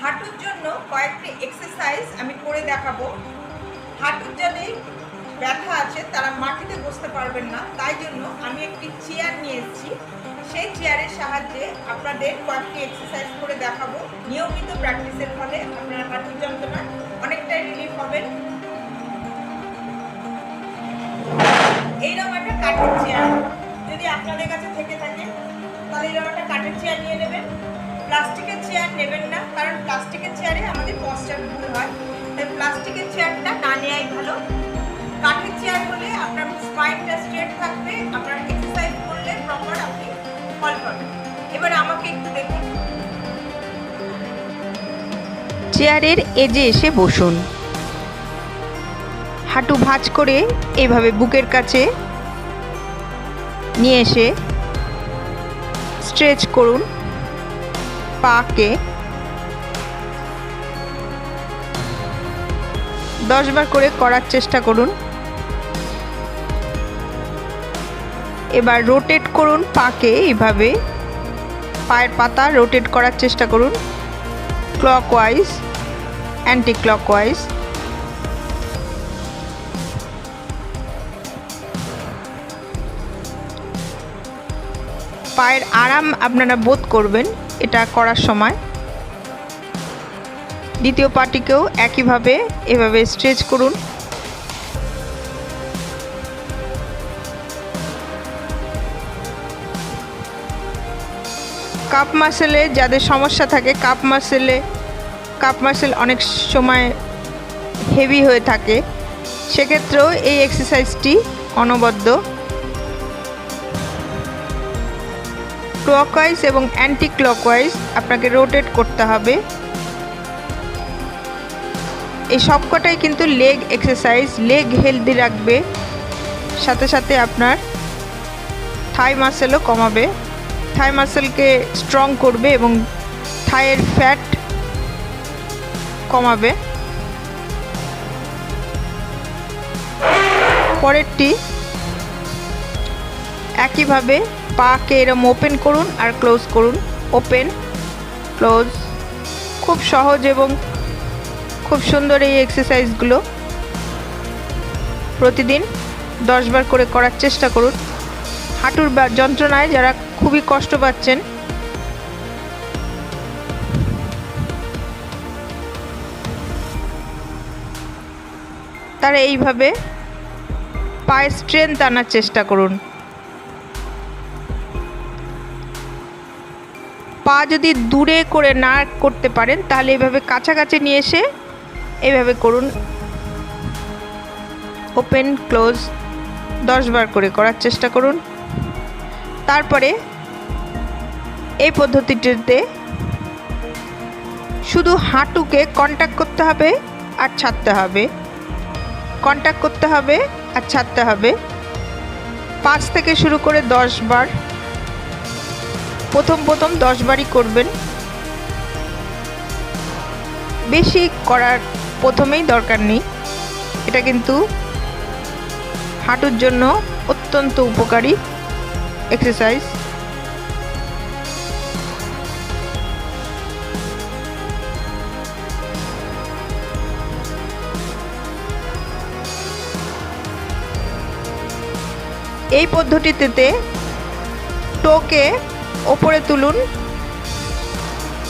হাঁটুর জন্য কয়েকটি এক্সারসাইজ আমি করে দেখাবো। হাঁটুর যাদের ব্যথা আছে, তারা মাটিতে বসতে পারবেন না। তাই জন্য আমি একটি চেয়ার নিয়ে এসেছি সেই চেয়ারের সাহায্যে আপনাদের কয়েকটি এক্সারসাইজ করে দেখাবো। নিয়মিত প্র্যাকটিসের ফলে আপনার হাঁটুর যন্ত্রণা অনেকটাই রিলিফ হবেন এইরকম একটা কাঠের চেয়ার যদি আপনাদের কাছে থেকে থাকে, তাহলে এরকম একটা কাঠের চেয়ার নিয়ে নেবেন। প্লাস্টিকের চেয়ার নেবেন না, কারণ প্লাস্টিকের চেয়ারে আমাদের পশ্চার ভুল হয়। তাই প্লাস্টিকের চেয়ারটা না নেওয়াই ভালো। কাঠের চেয়ার হলে আপনার স্পাইনটা স্ট্রেট থাকবে, আপনার এক্সারসাইজ করলে প্রপার আপনি ফল পাবেন। এবার আমাকে একটু দেখুন। চেয়ারের এজে এসে বসুন। হাঁটু ভাঁজ করে এভাবে বুকের কাছে নিয়ে এসে স্ট্রেচ করুন। পাকে। দশবার করে করার চেষ্টা করুন। এবার রোটেট করুন পাকে, এভাবে পায়ের পাতা রোটেট করার চেষ্টা করুন। ক্লক ওয়াইজ অ্যান্টি ক্লকওয়াইজ পায়ের আরাম আপনারা বোধ করবেন এটা করার সময়। দ্বিতীয় পাটিকেও একইভাবে এভাবে স্ট্রেচ করুন। কাপ মাসেলে যাদের সমস্যা থাকে, কাপ মাসেলে, কাপ মাসেল অনেক সময় হেভি হয়ে থাকে। সেক্ষেত্রেও এই এক্সারসাইজটি অনবদ্য। ক্লকওয়াইজ এবং অ্যান্টি ক্লকওয়াইজ আপনাকে রোটেট করতে হবে। এই সবকটাই কিন্তু লেগ এক্সারসাইজ লেগ হেলদি রাখবে। সাথে সাথে আপনার থাই মাসেলও কমাবে। থাই মাসেলকে স্ট্রং করবে এবং থাইয়ের ফ্যাট কমাবে। পরেরটি, একইভাবে পাকে এরম ওপেন করুন আর ক্লোজ করুন। ওপেন ক্লোজ খুব সহজ এবং খুব সুন্দর এই এক্সারসাইজগুলো প্রতিদিন দশবার করে করার চেষ্টা করুন। হাঁটুর বা যন্ত্রণায় যারা খুবই কষ্ট পাচ্ছেন, তারা এইভাবে পায়ে স্ট্রেংথ আনার চেষ্টা করুন। পা যদি দূরে করে না করতে পারেন, তাহলে এভাবে কাছাকাছি নিয়ে এসে এভাবে করুন। ওপেন ক্লোজ দশবার করে করার চেষ্টা করুন। তারপরে এই পদ্ধতিটিতে শুধু হাঁটুকে কন্ট্যাক্ট করতে হবে আর ছাড়তে হবে। কন্ট্যাক্ট করতে হবে আর ছাড়তে হবে। পাঁচ থেকে শুরু করে দশ বার প্রথম প্রথম দশ বারই করবেন। বেশি করার প্রথমেই দরকার নেই। এটা কিন্তু হাঁটুর জন্য অত্যন্ত উপকারী এক্সারসাইজ এই পদ্ধতিতে টোকে ওপরে তুলুন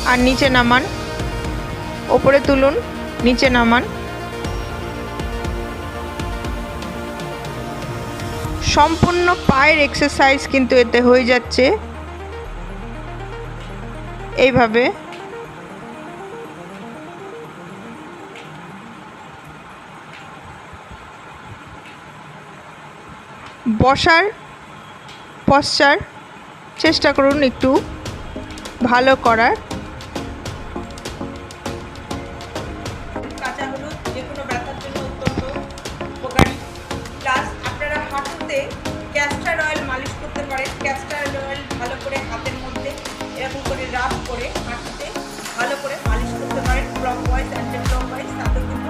আর নিচে নামান। ওপরে তুলুন, নিচে নামান। সম্পূর্ণ পায়ের এক্সারসাইজ কিন্তু এতে হয়ে যাচ্ছে। এইভাবে। বসার পশ্চার চেষ্টা করুন একটু ভালো করার। কাঁচা হলুদ ব্যথার জন্য অত্যন্ত উপকারী। প্লাস আপনারা অয়েল মালিশ করতে পারেন। ভালো করে হাতের মধ্যে করে রাব করে ভালো করে মালিশ করতে পারেন। Clockwise anti clock wise তাতেও কিন্তু